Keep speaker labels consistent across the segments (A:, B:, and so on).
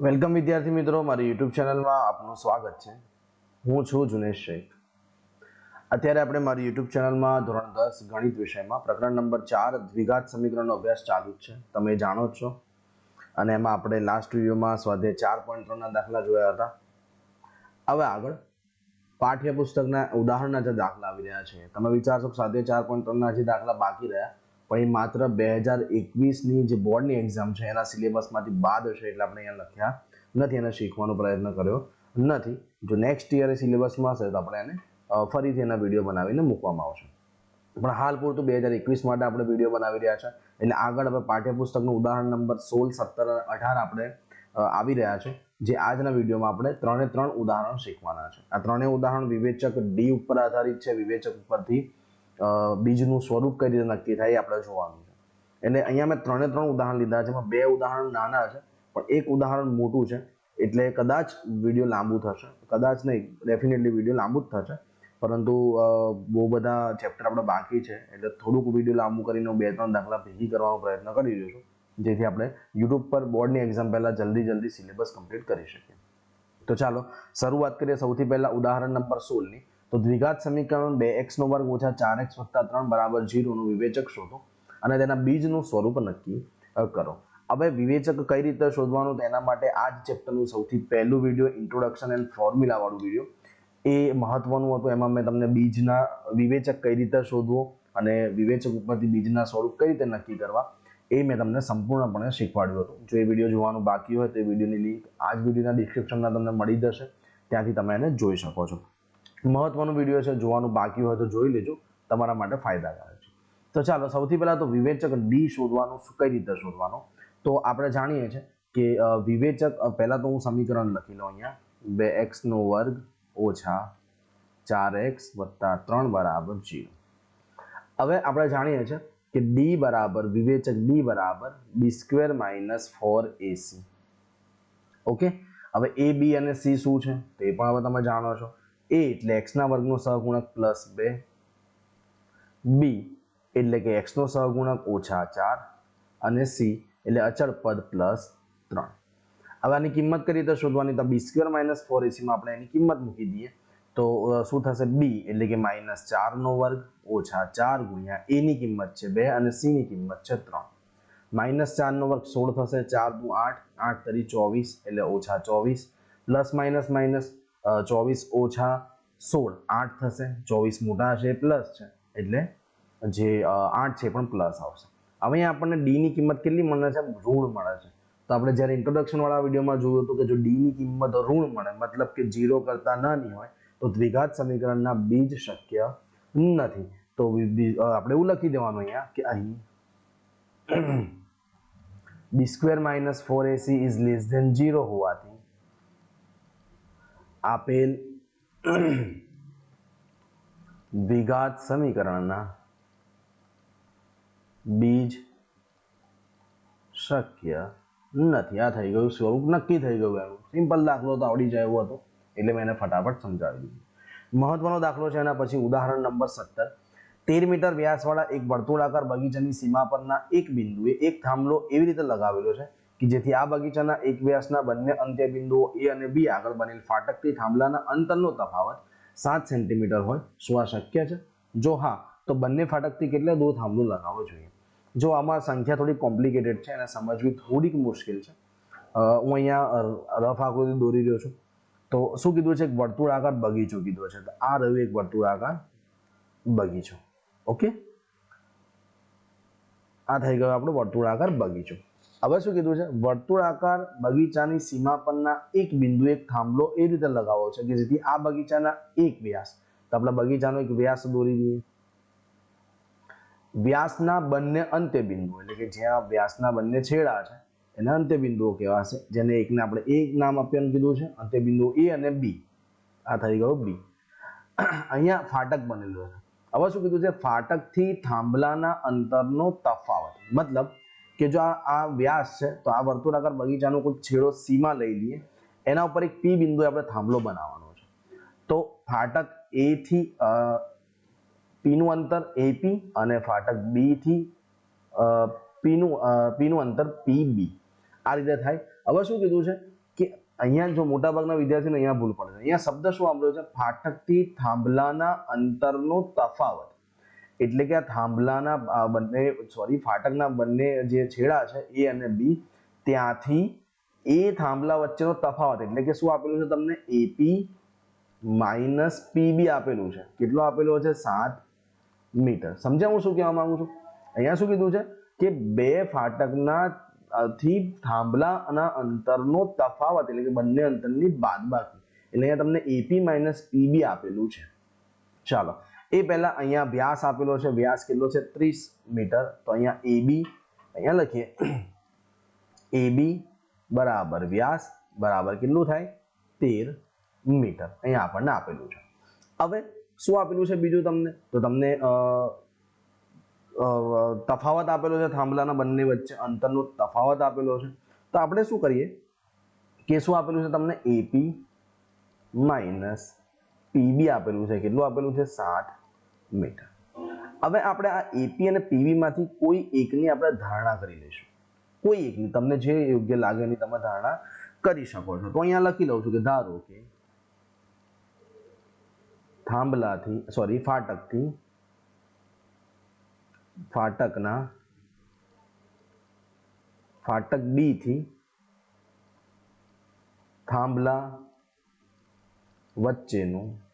A: Welcome વિદ્યાર્થી મિત્રો, મારી યુટ્યુબ ચેનલમાં આપનું સ્વાગત છે. હું છું જુનેશ શેખ. અત્યારે આપણે મારી યુટ્યુબ ચેનલમાં ધોરણ દસ ગણિત વિષયમાં પ્રકરણ નંબર ચાર, દ્વિઘાત સમીકરણનો અભ્યાસ ચાલુ છે. તમે જાણો જ છો. અને એમાં આપણે લાસ્ટ વિડીયોમાં સ્વાધ્યાય ચાર પોઈન્ટ ત્રણના દાખલા જોયા હતા. હવે આગળ પાઠ્યપુસ્તકના ઉદાહરણના જે દાખલા આવી રહ્યા છે, તમે વિચારશો સ્વાધ્યાય ચાર પોઈન્ટ ત્રણના જે દાખલા બાકી રહ્યા પણ એ માત્ર બે હજાર એકવીસની જે બોર્ડની એક્ઝામ છે, એના સિલેબસમાંથી બાદ હશે એટલે આપણે અહીંયા લખ્યા નથી. એને શીખવાનો પ્રયત્ન કર્યો નથી. જો નેક્સ્ટ યરે સિલેબસમાં હશે તો આપણે એને ફરીથી એના વીડિયો બનાવીને મૂકવામાં આવશે. પણ હાલ પૂરતું બે હજાર એકવીસ માટે આપણે વીડિયો બનાવી રહ્યા છે. એટલે આગળ હવે પાઠ્યપુસ્તકનું ઉદાહરણ નંબર સોળ, સત્તર અને અઢાર આપણે આવી રહ્યા છે. જે આજના વિડીયોમાં આપણે ત્રણે ત્રણ ઉદાહરણ શીખવાના છે. આ ત્રણેય ઉદાહરણ વિવેચક ડી ઉપર આધારિત છે. વિવેચક ઉપરથી બીજનું સ્વરૂપ કઈ રીતે નક્કી થાય એ આપણે જોવાનું છે. એટલે અહીંયા મેં ત્રણે ત્રણ ઉદાહરણ લીધા છે, એમાં બે ઉદાહરણ નાના છે, પણ એક ઉદાહરણ મોટું છે, એટલે કદાચ વીડિયો લાંબુ થશે, કદાચ નહીં ડેફિનેટલી વીડિયો લાંબુ જ થશે, પરંતુ બહુ બધા ચેપ્ટર આપણે બાકી છે, એટલે થોડુંક વીડિયો લાંબુ કરીને હું બે ત્રણ દાખલા ભેગી કરવાનો પ્રયત્ન કરી રહ્યો છું, જેથી આપણે યુટ્યુબ પર બોર્ડની એક્ઝામ પહેલાં જલ્દી જલ્દી સિલેબસ કમ્પ્લીટ કરી શકીએ. તો ચાલો, શરૂઆત કરીએ સૌથી પહેલાં ઉદાહરણ નંબર સોળની. તો દ્વિઘાત સમીકરણ બે એક્સનો વર્ગ ઓછા ચાર એક્સ વત્તા ત્રણ બરાબર જીરોનું વિવેચક શોધો અને તેના બીજનું સ્વરૂપ નક્કી કરો. હવે વિવેચક કઈ રીતે શોધવાનું તેના માટે આ જ ચેપ્ટરનું સૌથી પહેલું વીડિયો ઇન્ટ્રોડક્શન એન્ડ ફોર્મ્યુલાવાળું વીડિયો એ મહત્વનું હતું, એમાં મેં તમને બીજના વિવેચક કઈ રીતે શોધવો અને વિવેચક ઉપરથી બીજના સ્વરૂપ કઈ રીતે નક્કી કરવા, એ મેં તમને સંપૂર્ણપણે શીખવાડ્યું હતું. જો એ વીડિયો જોવાનું બાકી હોય તો એ વિડીયોની લિંક આ જ વિડીયોના ડિસ્ક્રિપ્શનમાં તમને મળી જશે. ત્યાંથી તમે એને જોઈ શકો છો. મહત્વનો વીડિયો છે, જોવાનું બાકી હોય તો જોઈ લેજો. તમારા માટે ફાયદાકારક છે. તો ચાલો, સૌથી પહેલાં તો વિવેચક ડી શોધવાનું કઈ રીતે શોધવાનું? તો આપણે જાણીએ છીએ કે વિવેચક પહેલાં તો હું સમીકરણ લખી લઉં અહીંયા. બે એક્સનો વર્ગ ઓછા ચાર એક્સ વત્તા ત્રણ બરાબર જીરો. હવે આપણે જાણીએ છીએ કે ડી બરાબર, વિવેચક ડી બરાબર B square minus four AC. Okay? હવે એ, બી અને સી શું છે? તે પણ હવે તમે જાણો છો. એ એટલે એક્સના વર્ગનો સહગુણક પ્લસ બે. બી એટલે કે એક્સનો સહગુણક ઓછા ચાર અને સી એટલે અચળ પદ પ્લસ ત્રણ. હવે આની કિંમત કરી તો શોધવાની? તો બી સ્ક્વેર માઇનસ ફોર એસીમાં આપણે એની કિંમત મૂકી દઈએ. તો શું થશે? બી એટલે કે માઇનસ ચારનો વર્ગ ઓછા ચાર ગુણ્યા એની કિંમત છે બે અને સીની કિંમત છે ત્રણ. માઇનસ ચારનો વર્ગ સોળ થશે, ચાર દુ આઠ આઠ તરી ચોવીસ એટલે ઓછા ચોવીસ. પ્લસ માઇનસ માઇનસ ચોવીસ ઓછા સોળ, આઠ થશે. ચોવીસ મોટા હશે પ્લસ છે. એટલે જે આઠ છે પણ પ્લસ આવશે. હવે આપણને ડીની કિંમત કેટલી મળે છે? ઋણ મળે છે. તો આપણે જ્યારે ઇન્ટ્રોડક્શનવાળા વિડીયોમાં જોયું હતું કે જો ડીની કિંમત ઋણ મળે, મતલબ કે જીરો કરતાં નાની હોય, તો દ્વિઘાત સમીકરણના બીજ શક્ય નથી. તો આપણે એવું લખી દેવાનું અહીંયા કે અહીં B square minus four AC is less than zero હોવાથી આપેલ દ્વિઘાત સમીકરણના બીજ શક્ય નથી. આ થઈ ગયું સ્વરૂપ, નક્કી થઈ ગયું એનું. સિમ્પલ દાખલો તો આવડી જાય એવો હતો, એટલે મેં એને ફટાફટ સમજાવી દીધું. મહત્વનો દાખલો છે એના પછી ઉદાહરણ નંબર સત્તર. તેર મીટર વ્યાસવાળા એક વર્તુળાકાર બગીચાની સીમા પરના એક બિંદુએ એક થાંભલો એવી રીતે લગાવેલો છે કે જેથી આ બગીચાના એક વ્યાસના બંને અંત્ય બિંદુઓ એ અને બી આગળ બનેલ ફાટકથી થાંભલાના અંતરનો તફાવત સાત સેન્ટીમીટર હોય, શું આ શક્ય છે? જો હા, તો બંને ફાટકથી કેટલે દૂર થાંભલો લગાવવો જોઈએ? જો આમાં સંખ્યા થોડી કોમ્પ્લિકેટેડ છે અને સમજવી થોડીક મુશ્કેલ છે હું અહીંયા રફ આકૃતિ દોરી રહ્યો છું. તો શું કીધું છે? એક વર્તુળાકાર બગીચો કીધો છે. તો આ રહ્યું એક વર્તુળાકાર બગીચો. ઓકે? આ થઈ ગયો આપણો વર્તુળાકાર બગીચો. હવે શું કીધું છે? વર્તુળાકાર બગીચાની સીમા પરના એક બિંદુ એક થાંભલો એ રીતે લગાવો છે કે જેથી આ બગીચાના એક વ્યાસ. તો આપણે બગીચાનો એક વ્યાસ દોરી દઈએ. વ્યાસના બંને અંત્ય બિંદુ, એટલે કે જ્યાં વ્યાસના બંને છેડા છે, એને અંત્ય બિંદુઓ કહેવાશે, જેને એકને આપણે એક નામ આપવાનું કીધું છે અંત્ય બિંદુ એ અને બી. આ થઈ ગયો બી. અહીંયા ફાટક બનેલું છે. હવે શું કીધું છે? ફાટકથી થાંભલાના અંતરનો તફાવત, મતલબ કે જો આ વ્યાસ છે, તો આ વર્તુળાકાર બગીચાનો કોઈ છેડો સીમા લઈ લઈએ, એના ઉપર એક પી બિંદુ આપણે થાંભલો બનાવવાનો છે. તો ફાટક એ થી પીનું અંતર એપી અને ફાટક બી થી પીનું પીનું અંતર પી બી આ રીતે થાય. હવે શું કીધું છે કે અહીંયા જો મોટાભાગના વિદ્યાર્થીઓને અહીંયા ભૂલ પડે છે. અહીંયા શબ્દ શું આપ્યો છે? ફાટકથી થાંભલાના અંતરનો તફાવત. એટલે કે આ થાંભલાના બંને સોરી ફાટકના બંને જે છેડા છે, એ અને બી, ત્યાંથી એ થાંભલા વચ્ચેનો તફાવત એટલે કે શું આપેલું છે તમને? એપી માઇનસ પીબી આપેલું છે. કેટલો આપેલો છે? સાત મીટર. સમજ્યા હું શું કહેવા માંગુ છું? અહીંયા શું કીધું છે? કે બે ફાટકના થી થાંભલાના અંતરનો તફાવત એટલે કે બંને અંતરની બાદબાકી. એટલે અહીંયા તમને એપી માઇનસ પીબી આપેલું છે. ચાલો. એ પહેલા અહીંયા વ્યાસ આપેલો છે. વ્યાસ કેટલો છે? ત્રીસ મીટર. તો અહીંયા એબી અહીંયા લખીએ. એબી બરાબર વ્યાસ બરાબર કેટલું થાય? તેર મીટર. અહીંયા આપણને આપેલું છે. હવે શું આપેલું છે બીજું તમને? તો તમને તફાવત આપેલો છે થાંભલાના બંને વચ્ચે. અંતરનો તફાવત આપેલો છે. તો આપણે શું કરીએ? કે શું આપેલું છે તમને? એપી માઇનસ પીબી આપેલું છે. કેટલું આપેલું છે? સાત. મીટર. હવે આપણે આ એપી અને પીવીમાંથી કોઈ એકની આપણે ધારણા કરી લઈશું. કોઈ એકની. તમને જે યોગ્ય લાગે એની તમે ધારણા કરી શકો છો. તો અહીંયા લખી લઉં છું કે ધારો કે થાંભલાથી સોરી ફાટકથી, ફાટકના, ફાટક બી થી થાંભલા વચ્ચેનું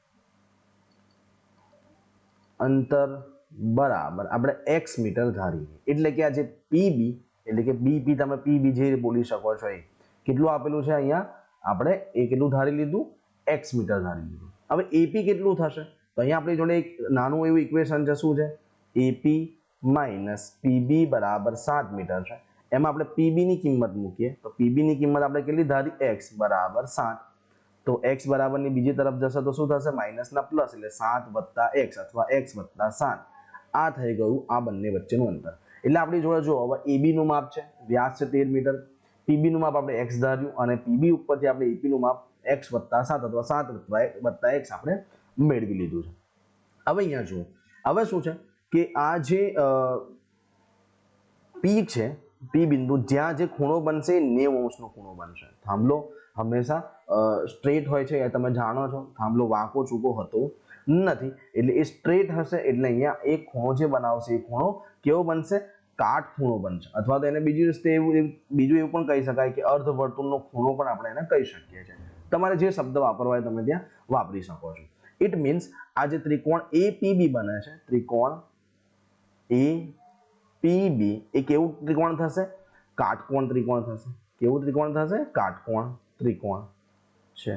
A: અંતર બરાબર. આપણે એક્સ મીટર ધારીએ. એટલે કે આ જે પીબી એટલે કે બીપી તમે પીબી જે બોલી શકો છો એ. કેટલું આપેલું છે અહીંયા? આપણે એ કેટલું ધારી લીધું? એક્સ મીટર ધારી લીધું. હવે એપી કેટલું થશે? તો અહીંયા આપણી જોડે એક નાનું એવું ઇક્વેશન છે, શું છે? એપી માઇનસ પીબી બરાબર સાત મીટર છે. એમાં આપણે પીબીની કિંમત મૂકીએ. તો પીબીની કિંમત આપણે કેટલી ધારી? એક્સ બરાબર સાત. તો એક્સ બરાબરની બીજી તરફ જશે તો શું થશે? માઇનસના પ્લસ એટલે સાત વત્તા એક્સ અથવા એક્સ વત્તા સાત. આ થઈ ગયું આ બંને વચ્ચેનું અંતર. એટલે આપણી જોડે જો હવે એબી નું માપ છે. વ્યાસ છે તેર મીટર. પીબી નું માપ આપણે એક્સ ધાર્યું અને પીબી ઉપરથી આપણે એપી નું માપ એક્સ વત્તા સાત અથવા સાત વત્તા એક્સ આપણે મેળવી લીધું છે. હવે અહીંયા જુઓ. હવે શું છે કે આ જે પી છે, પી બિંદુ, જ્યાં જે ખૂણો બનશે નેવ અંશનો ખૂણો બનશે. થાંભલો. હંમેશા સ્ટ્રેટ હોય છે, એ તમે જાણો છો. થાંભલો વાંકો ચૂકો હતો નથી. એટલે એ સ્ટ્રેટ હશે એટલે અહીંયા એ ખૂણો જે બનાવશે, એ ખૂણો કેવો બનશે? કાટ ખૂણો બનશે. અથવા તો એને બીજી રીતે એવું બીજું એવું પણ કહી શકાય કે અર્ધ વર્તુળનો ખૂણો પણ આપણે એને કહી શકીએ છીએ. તમારે જે શબ્દ વાપરવા હોય તમે ત્યાં વાપરી શકો છો. ઇટ મીન્સ આ જે ત્રિકોણ એ પીબી બને છે, ત્રિકોણ એ પીબી એ કેવું ત્રિકોણ થશે? કાટકોણ ત્રિકોણ થશે. કેવું ત્રિકોણ થશે? કાટકોણ. ત્રિકોણ છે.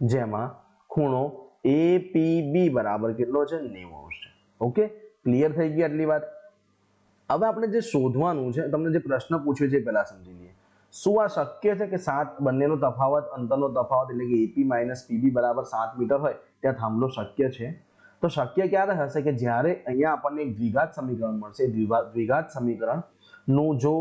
A: જેમાં ખૂણો એ પી બી બરાબર કેટલો છે? નેવું અંશ છે ઓકે ક્લિયર થઈ ગઈ આટલી વાત? હવે આપણે જે શોધવાનું છે, તમને જે પ્રશ્ન પૂછ્યો છે પહેલા સમજી લઈએ. શું આ શક્ય છે કે સાત, બંનેનો તફાવત, અંતરનો તફાવત એટલે કે એપી માઇનસ પીબી બરાબર સાત મીટર હોય, ત્યાં થાંભલો શક્ય છે? તો શક્ય ક્યારે હશે કે જ્યારે અહીંયા આપણને એક દ્વિઘાત સમીકરણ મળશે દ્વિઘાત સમીકરણ નું જો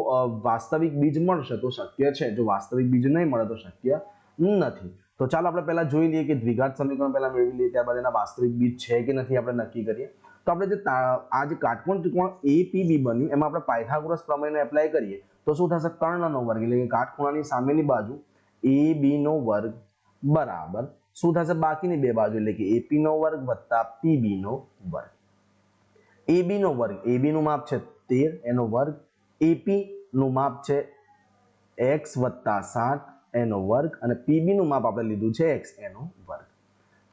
A: વાસ્તવિક બીજ મળશે તો શક્ય છે. જો વાસ્તવિક બીજ નહીં મળે તો શક્ય નથી. તો ચાલો આપણે પહેલા જોઈ લઈએ કે દ્વિઘાત સમીકરણ પહેલા મેળવી લઈએ, ત્યારબાદ એના વાસ્તવિક બીજ છે કે નથી આપણે નક્કી કરીએ. તો આપણે જે આ જે કાટકોણ ત્રિકોણ એ પી બન્યું, એમાં આપણે પાયથાગોરસ પ્રમેયને એપ્લાય કરીએ, તો શું થશે? કર્ણનો વર્ગ, એટલે કે કાટખૂણાની સામેની બાજુ એ બી નો વર્ગ બરાબર. શું થશે? બાકીની બે બાજુ, એટલે કે એપી નો વર્ગ વત્તા પીબી નો વર્ગ. એબી નો વર્ગ એબી નું માપ છે તેર, એનો વર્ગ AP નું માપ છે એક્સ વત્તા સાત એનો વર્ગ અને પીબીનું માપ આપણે લીધું છે એક્સ એનો વર્ગ.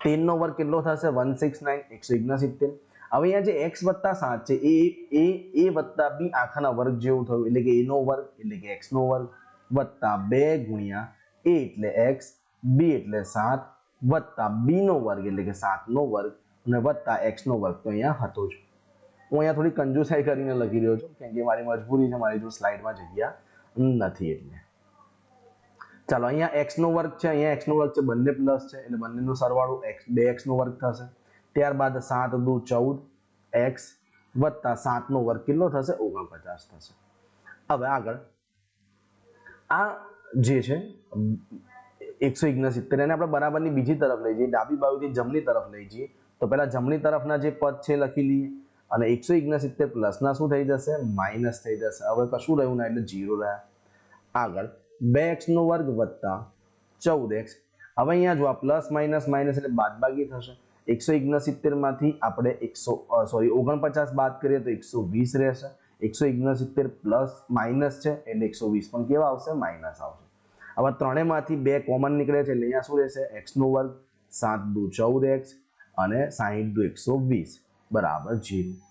A: તેર નો વર્ગ કેટલો થશે? વન સિક્સ નાઇન એકસો ઓગણસિત્તેર. હવે અહીંયા જે એક્સ વત્તા સાત છે, એ એ એ વત્તા બી આખાના વર્ગ જેવું થયું. એટલે કે એનો વર્ગ, એટલે કે એક્સનો વર્ગ વત્તા બે ગુણ્યા એ એટલે એક્સ બી એટલે સાત વત્તા બીનો વર્ગ, એટલે કે સાત નો વર્ગ અને વત્તા એક્સનો વર્ગ તો અહીંયા હતો જ. હું અહીંયા થોડી કંજુસાઈ કરીને લખી રહ્યો છું, કેમ કે મારી મજબૂરી છે, મારી જો સ્લાઇડમાં જગ્યા નથી એટલે. ચાલો, અહીંયા એક્સનો વર્ગ છે, અહીંયા એક્સનો વર્ગ છે, બંને પ્લસ છે, એટલે બંનેનું સરવાળો એક્સ બે એક્સનો વર્ગ થશે. ત્યારબાદ સાત દુ ચૌદ એક્સ વત્તા સાતનો વર્ગ કેટલો થશે? ઓગણપચાસ થશે. હવે આગળ. આ જે છે, એકસો ઓગણસિત્તેર એને આપણે બરાબરની બીજી તરફ લઈ જઈએ, ડાબી બાજુથી જમણી તરફ લઈ જઈએ. તો પહેલાં જમણી તરફના જે પદ છે, લખી લઈએ. અને એકસો ઓગણસિત્તેર પ્લસના શું થઈ જશે? માઇનસ થઈ જશે. હવે કશું રહ્યું ના? એટલે જીરો રહ્યા. આગળ, બે એક્સ નો વર્ગ વત્તા ચૌદ એક્સ. હવે અહીંયા જો પ્લસ, માઇનસ માઇનસ એટલે બાદબાકી થશે. એકસો ઓગણસિત્તેરમાંથી આપણે એકસો સોરી, ઓગણપચાસ બાદ કરીએ તો એકસો વીસ રહેશે. એકસો ઓગણસિત્તેર પ્લસ, માઇનસ છે એટલે એકસો વીસ. પણ કેવા આવશે? માઇનસ આવશે. હવે ત્રણેયમાંથી બે કોમન નીકળે છે એટલે અહીંયા શું રહેશે? એક્સનો વર્ગ સાત દુ ચૌદ એક્સ અને સાહીઠ દુ એકસો વીસ. બરાબર જીરો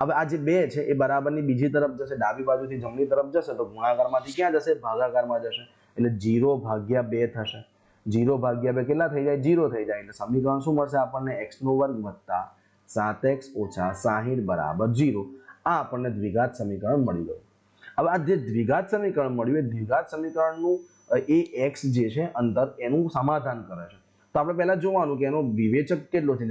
A: હવે આ જે બે છે, એ બરાબરની બીજી તરફ જશે, ડાબી બાજુથી જમણી તરફ જશે, તો ગુણાકારમાંથી ક્યાં જશે? ભાગાકારમાં જશે. એટલે જીરો ભાગ્યા બે થશે. જીરો ભાગ્યા બે કેટલા થઈ જાય? જીરો થઈ જાય. એટલે સમીકરણ શું મળશે આપણને? એક્સનો વર્ગ વત્તા સાત એક્સ ઓછા સાહીઠ બરાબર જીરો આ આપણને દ્વિઘાત સમીકરણ મળી ગયું. હવે આ જે દ્વિઘાત સમીકરણ મળ્યું, એ દ્વિઘાત સમીકરણનું એ એક્સ જે છે, અંતર એનું સમાધાન કરે છે. તો આપણે પહેલા જોવાનું કે એનો વિવેચક કેટલો છે?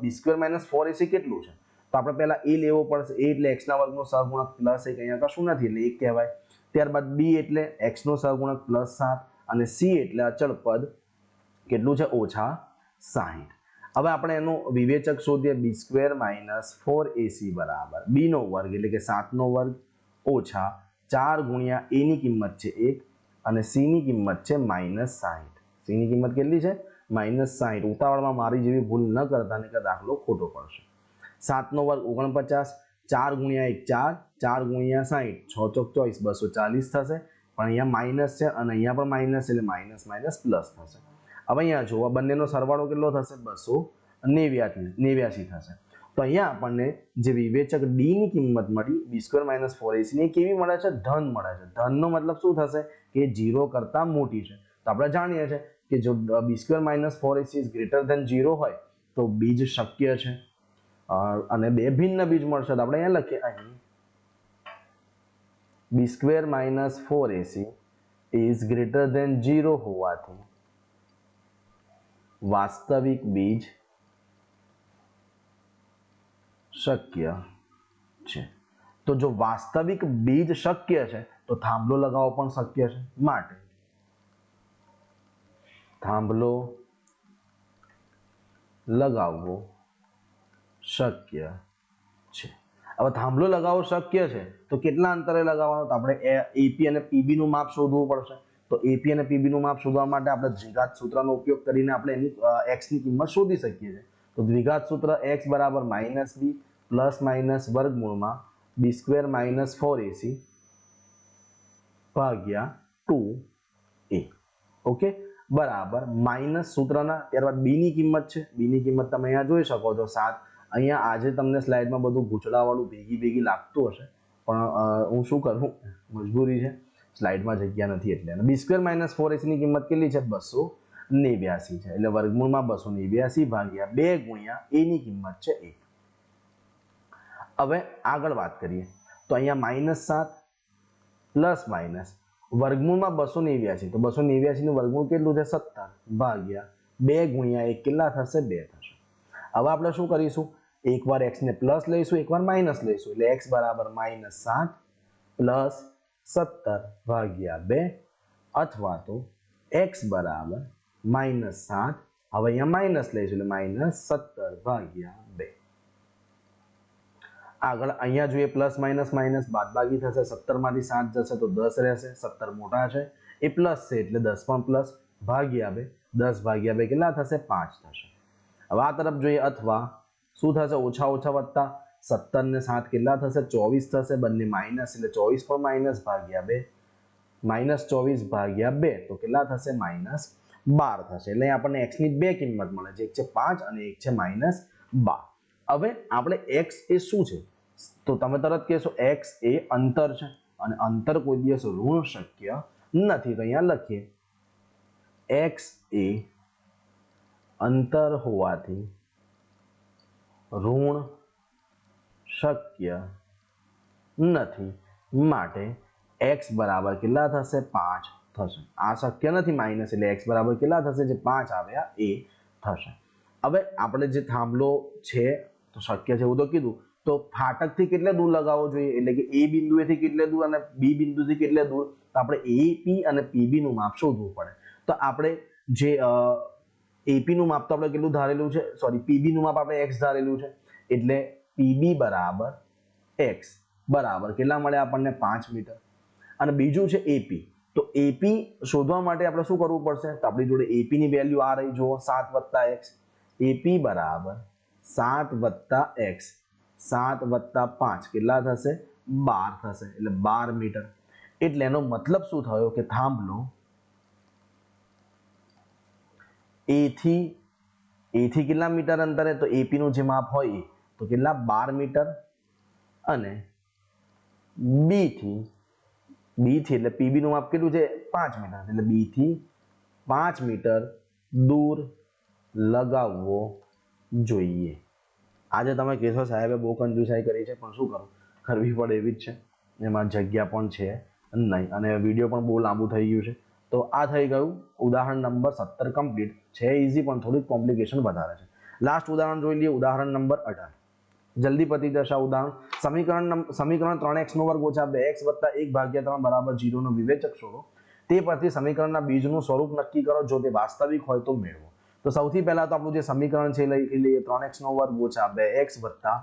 A: B square minus four AC કેટલું છે? તો આપણે પહેલા એ લેવો પડશે. એ એટલે એક્સના વર્ગનો સહગુણક પ્લસ એક અહીંયા કશું નથી, એટલે એક કહેવાય. ત્યારબાદ બી એટલે એક્સનો સહગુણક પ્લસ સાત અને સી એટલે અચળ પદ કેટલું છે? ઓછા સાહીઠ. હવે આપણે એનો વિવેચક શોધીએ B square minus four AC બરાબર. બીનો વર્ગ એટલે કે સાતનો વર્ગ ઓછા ચાર ગુણ્યા એની કિંમત છે એક અને સીની કિંમત છે માઇનસ સાહીઠ. સીની કિંમત કેટલી છે? માઇનસ સાહીઠ ઉતાવળમાં મારી જેવી ભૂલ ન કરતા નહીં દાખલો ખોટો પડશે. સાતનો વર્ગ ઓગણપચાસ, ચાર ગુણ્યા એક ચાર ચાર ગુણ્યા સાહીઠ છ ચોક ચોવીસ, બસો ચાલીસ થશે. પણ અહીંયા માઇનસ છે અને અહીંયા પણ માઇનસ એટલે માઇનસ માઇનસ પ્લસ થશે. હવે અહીંયા આ બંનેનો સરવાળો કેટલો થશે? બસો નેવ્યાસી નેવ્યાસી થશે. તો અહીંયા આપણને જે વિવેચક ડીની કિંમત મળી બી સ્ક્વેર માઇનસ ફોર એસીની કેવી મળે છે? ધન મળે છે. ધનનો મતલબ શું થશે? કે જીરો કરતાં મોટી છે. તો આપણે જાણીએ છીએ કે જો B square minus four AC is greater than zero હોય, તો બીજ શક્ય છે. અને બે ભિન્ન બીજ મળશે. તો આપણે અહીંયા લખીએ. અહીં B square minus four AC is greater than zero હોવાથી વાસ્તવિક બીજ શક્ય છે. તો જો વાસ્તવિક બીજ શક્ય છે, તો થાંભલો લગાવવો પણ શક્ય છે. માટે થાંભલો, લગાવવો શક્ય છે. હવે થાંભલો લગાવવો શક્ય છે, તો કેટલા અંતરે લગાવવાનો? તો આપણે એપી અને પીબી નું માપ શોધવું પડશે. તો એપી અને પીબી નું માપ શોધવા માટે આપણે દ્વિઘાત સૂત્રનો ઉપયોગ કરીને આપણે એની એક્સની કિંમત શોધી શકીએ છીએ. તો દ્વિઘાત સૂત્ર એક્સ બરાબર માઇનસ બી પ્લસ માઇનસ વર્ગમૂળમાં B square minus four AC ભાગ્યા ટુ એ ઓકે બરાબર. માઇનસ સૂત્રના ત્યારબાદ બીની કિંમત છે. બીની કિંમત તમે અહીંયા જોઈ શકો છો. સાત. અહીંયા આજે તમને સ્લાઇડમાં બધું ગૂંચળાવાળું ભેગી ભેગી લાગતું હશે. પણ હું શું કરું? મજબૂરી છે. સ્લાઇડમાં જગ્યા નથી એટલે. અને બી સ્ક્વેર માઇનસ ફોર એસીની કિંમત કેટલી છે? બસો નેવ્યાસી છે. એટલે વર્ગમૂળમાં બસો નેવ્યાસી ભાગ્યા બે ગુણ્યા એની કિંમત છે એક. હવે આગળ વાત કરીએ. તો અહીંયા માઇનસ સાત પ્લસ માઇનસ વર્ગમૂળમાં બસો નેવ્યાસી. તો બસો નેવ્યાસીનું વર્ગમૂળ કેટલું છે સત્તર ભાગ્યા બે ગુણ્યા એક. કેટલા થશે? બે થશે. હવે આપણે શું કરીશું? એકવાર એક્સને પ્લસ લઈશું, એકવાર માઇનસ લઈશું. એટલે એક્સ બરાબર માઇનસ સાત પ્લસ સત્તર ભાગ્યા બે. અથવા તો એક્સ બરાબર માઇનસ સાત. હવે અહીંયા માઇનસ લઈશું, એટલે માઇનસ સત્તર ભાગ્યા આગળ અહીંયા જોઈએ પ્લસ માઇનસ માઇનસ, બાદબાકી થશે, સત્તરમાંથી સાત જશે તો દસ રહેશે, સત્તર મોટા છે. એ પ્લસ છે એટલે દસ પણ પ્લસ ભાગ્યા બે, દસ ભાગ્યા બે કેટલા થશે? પાંચ થશે. હવે આ તરફ જોઈએ અથવા શું થશે? ઓછા ઓછા વત્તા સત્તર ને સાત કેટલા થશે? ચોવીસ થશે, બંને માઇનસ એટલે ચોવીસ પણ માઇનસ ભાગ્યા બે. માઇનસ ચોવીસ ભાગ્યા બે તો કેટલા થશે? માઇનસ બાર થશે. એટલે આપણને એક્સની બે કિંમત મળે છે. એક છે પાંચ અને એક છે માઇનસ બાર. હવે આપણે એક્સ એ શું છે? તો તમે તરત કહેશો એક્સ એ અંતર છે. અને અંતર કોઈ દિવસ ઋણ શક્ય નથી. તો અહીંયા લખીએ. એક્સ એ અંતર હોવાથી ઋણ શક્ય નથી. માટે એક્સ બરાબર કેટલા થશે? પાંચ થશે. આ શક્ય નથી માઇનસ એટલે એક્સ બરાબર કેટલા થશે? જે પાંચ આવ્યા એ થશે. હવે આપણે જે થાંભલો છે, તો શક્ય છે એવું તો કીધું. તો ફાટકથી કેટલે દૂર લગાવવો જોઈએ? એટલે કે એ બિંદુએથી કેટલે દૂર અને બી બિંદુથી કેટલે દૂર? તો આપણે એ, પી અને પીબી નું માપ શોધવું પડે. તો આપણે જે એપી નું માપ તો આપણે કેટલું ધારેલું છે? સોરી પીબી નું માપ આપણે એક્સ ધારેલું છે. એટલે પીબી બરાબર એક્સ બરાબર. કેટલા મળે આપણને? પાંચ મીટર. અને બીજું છે એપી તો એપી શોધવા માટે આપણે શું કરવું પડશે? તો આપણી જોડે એપી ની વેલ્યુ આ રહી. જુઓ, સાત વત્તા એક્સ એપી બરાબર સાત વત્તા એક્સ સાત વત્તા પાંચ. કેટલા થશે? બાર થશે. એટલે બાર મીટર. એટલે એનો મતલબ શું થયો કે થાંભલો એ થી એ થી કેટલા મીટર અંતરે તો એપી નું જે માપ હોય તો કેટલા? બાર મીટર. અને બી થી બી થી એટલે પીબી નું માપ કેટલું છે? પાંચ મીટર. એટલે બી થી પાંચ મીટર દૂર લગાવવો જોઈએ. આજે તમે કહેશો સાહેબે બહુ કંજુસાઈ કરી છે, પણ શું કરો? કરવી પડે એવી જ છે. એમાં જગ્યા પણ છે નહીં. અને વીડિયો પણ બહુ લાંબુ થઈ ગયું છે. તો આ થઈ ગયું ઉદાહરણ નંબર સત્તર કમ્પ્લીટ છે ઇઝી પણ થોડીક કોમ્પ્લિકેશન વધારે છે. લાસ્ટ ઉદાહરણ જોઈ લઈએ, ઉદાહરણ નંબર અઢાર. જલ્દી પતી જશે ઉદાહરણ. સમીકરણ સમીકરણ ત્રણ એક્સ નો વર્ગ ઓછા બે એક્સ વત્તા એક ભાગ્યા ત્રણ બરાબર જીરો નો વિવેચક શોધો. તે પરથી સમીકરણના બીજનું સ્વરૂપ નક્કી કરો, જો તે વાસ્તવિક હોય તો મેળવો. તો સૌથી પહેલા તો આપણું જે સમીકરણ છે, લઈ લઈએ. ત્રણ એક્સનો વર્ગ ઓછા બે એક્સ વત્તા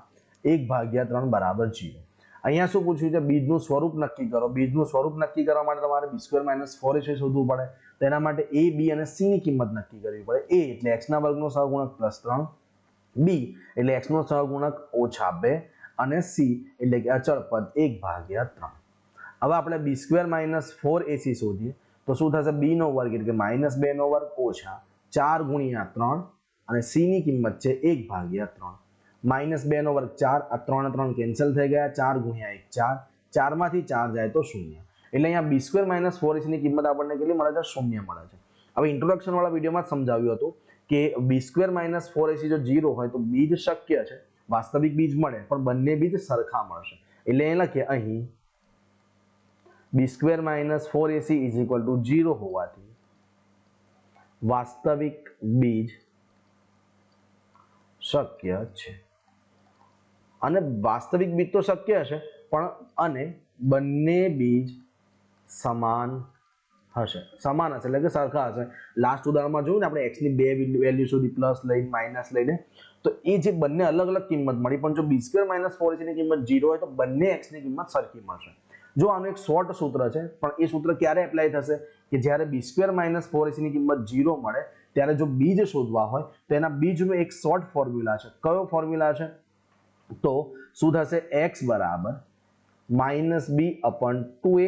A: એક ભાગ્યા ત્રણ બરાબર જીરો. અહીંયા શું પૂછ્યું છે? બીજનું સ્વરૂપ નક્કી કરો. બીજનું સ્વરૂપ નક્કી કરવા માટે તમારે B square minus four H શોધવું પડે. તો એના માટે એ, બી અને સી ની કિંમત નક્કી કરવી પડે. એ એટલે એક્સના વર્ગનો સહગુણક પ્લસ ત્રણ બી એટલે એક્સનો સહગુણક ઓછા બે અને સી એટલે કે અચળ પદ એક ભાગ્યા ત્રણ. હવે આપણે B square minus four AC શોધીએ. તો શું થશે? બી નો વર્ગ એટલે કે માઇનસ બે નો વર્ગ ઓછા ચાર ગુણ્યા ત્રણ અને સી ની કિંમત છે એક ભાગ્યા ત્રણ. માઇનસ બે નો વર્ગ ચાર, આ ત્રણ ત્રણ કેન્સલ થઈ ગયા, ચાર ગુણ્યા એક ચાર. ચારમાંથી ચાર જાય તો શૂન્ય. એટલે અહીંયા બી સ્ક્વેર માઇનસ ફોર એસીની કિંમત આપણને કેટલી મળે છે? શૂન્ય મળે છે. હવે ઇન્ટ્રોડક્શનવાળા વિડીયોમાં સમજાવ્યું હતું કે B square minus four AC જો જીરો હોય તો બીજ શક્ય છે. વાસ્તવિક બીજ મળે, પણ બંને બીજ સરખા મળશે. એટલે એ લખીએ અહીં B square minus four AC is equal to zero હોવાથી વાસ્તવિક બીજ શક્ય છે. અને વાસ્તવિક બીજ તો શક્ય હશે, પણ અને બંને બીજ સમાન હશે. સમાન હશે એટલે કે સરખા હશે. લાસ્ટ ઉદાહરણમાં જોયું ને, આપણે એક્સની બે વેલ્યુ સુધી પ્લસ લઈને માઇનસ લઈને, તો એ જે બંને અલગ અલગ કિંમત મળી, પણ જો બી માઇનસ ફોરની કિંમત જીરો હોય, તો બંને એક્સની કિંમત સરખી મળશે. જો આનું એક શોર્ટ સૂત્ર છે, પણ એ સૂત્ર ક્યારે એપ્લાય થશે? કે જ્યારે બી સ્ક્વેર માઇનસ ફોર એસીની કિંમત ઝીરો મળે, ત્યારે જો બીજ શોધવા હોય, તો એના બીજનું એક શોર્ટ ફોર્મ્યુલા છે. કયો ફોર્મ્યુલા છે? તો શું થશે? એક્સ બરાબર minus B upon two A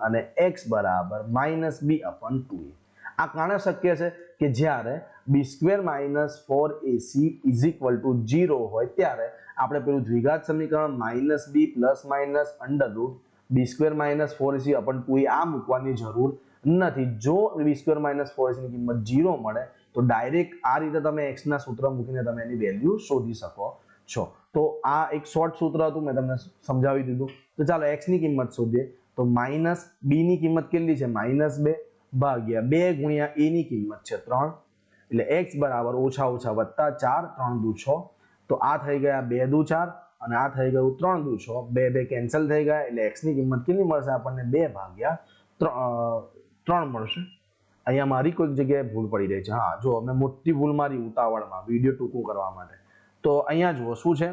A: અને એક્સ બરાબર minus B upon two A આ કારણે શક્ય છે કે જ્યારે B square minus four AC is equal to zero હોય, ત્યારે આપણે પેલું દ્વિઘાત સમીકરણ minus B plus minus under root B square minus four AC upon two A આ મૂકવાની જરૂર નથી. જો બી સ્ક્વેર માઇનસ ફોર એસીની કિંમત જીરો મળે, તો ડાયરેક્ટ આ રીતે તમે x ના સૂત્ર મૂકીને તમે એની વેલ્યુ શોધી શકો છો. તો આ એક શોર્ટ સૂત્ર હતું, મેં તમને સમજાવી દીધું. તો ચાલો x ની કિંમત શોધીએ. તો માઇનસ બી ની કિંમત કેટલી છે? માઇનસ બે ભાગ્યા બે ગુણ્યા a ની કિંમત છે ત્રણ. એટલે x બરાબર ઓછા ઓછા વત્તા ચાર, ત્રણ દુ છ. તો આ થઈ ગયા બે દુ ચાર. અને આ થઈ ગયું ત્રણ દુ છ. બે બે કેન્સલ થઈ ગયા એટલે એક્સની કિંમત કેટલી મળશે આપણને? બે ભાગ્યા ત્રણ મળશે. અહીંયા મારી કોઈક જગ્યાએ ભૂલ પડી રહી છે. હા, જો મેં મોટી ભૂલ મારી ઉતાવળમાં વીડિયો ટૂંકું કરવા માટે. તો અહીંયા જુઓ, શું છે?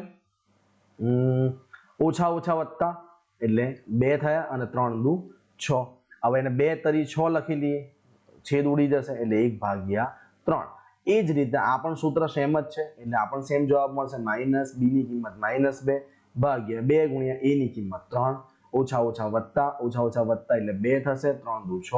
A: ઓછા ઓછા વત્તા એટલે બે થયા અને ત્રણ દુ છ. હવે એને બે તરી છ લખી લઈએ છેદ ઉડી જશે એટલે એક ભાગ્યા ત્રણ. એ જ રીતે આ પણ સૂત્ર સેમ જ છે, એટલે આ પણ સેમ જવાબ મળશે. માઇનસ બી ની કિંમત માઇનસ બે ભાગ્યા બે ગુણ્યા એ ની કિંમત ત્રણ. ઓછા ઓછા વત્તા, ઓછા ઓછા વત્તા એટલે બે થશે, ત્રણ દુ છ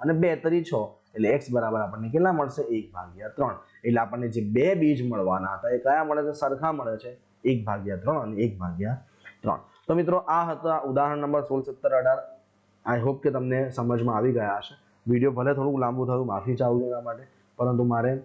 A: અને બે તરી છ. એટલે એક્સ બરાબર આપણને કેટલા મળશે? એક ભાગ્યા ત્રણ. એટલે આપણને જે બે બીજ મળવાના હતા એ કયા મળે છે? સરખા મળે છે. એક ભાગ્યા ત્રણ અને એક ભાગ્યા ત્રણ. તો મિત્રો, આ હતા ઉદાહરણ નંબર સોળ સત્તર અઢાર. આઈ હોપ કે તમને સમજમાં આવી ગયા હશે. વીડિયો ભલે થોડુંક લાંબુ થયું માફી ચાહું એના માટે. પરંતુ મારે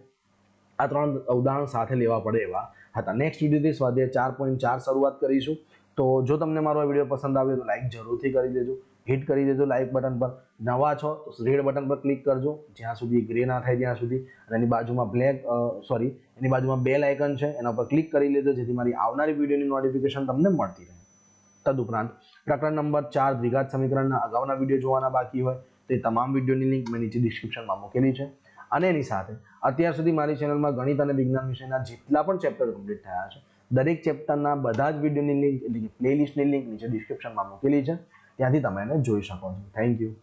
A: આ ત્રણ ઉદાહરણ સાથે લેવા પડે એવા હતા. નેક્સ્ટ વિડીયોથી સ્વાધ્યાય ચાર પોઈન્ટ ચાર શરૂઆત કરીશું. તો જો તમને મારો આ વીડિયો પસંદ આવ્યો તો લાઇક જરૂરથી કરી દેજો. હિટ કરી દેજો લાઇક બટન પર. નવા છો તો રેડ બટન પર ક્લિક કરજો. જ્યાં સુધી ગ્રે ના થાય ત્યાં સુધી. અને એની બાજુમાં બ્લેક સોરી એની બાજુમાં બેલ આઇકન છે, એના પર ક્લિક કરી લેજો, જેથી મારી આવનારી વિડીયોની નોટિફિકેશન તમને મળતી રહે. તદુપરાંત, પ્રકરણ નંબર ચાર, દ્વિઘાત સમીકરણના અગાઉના વીડિયો જોવાના બાકી હોય, તે તમામ વિડીયોની લિંક મેં નીચે ડિસ્ક્રિપ્શનમાં મૂકેલી છે. અને એની સાથે. અત્યાર સુધી મારી ચેનલમાં ગણિત અને વિજ્ઞાન વિષયના જેટલા પણ ચેપ્ટર કમ્પ્લીટ થયા છે, દરેક ચેપ્ટરના બધા જ વિડીયોની લિંક એટલે કે પ્લેલિસ્ટની લિંક નીચે ડિસ્ક્રિપ્શનમાં મૂકેલી છે. ત્યાંથી તમે એને જોઈ શકો છો. Thank you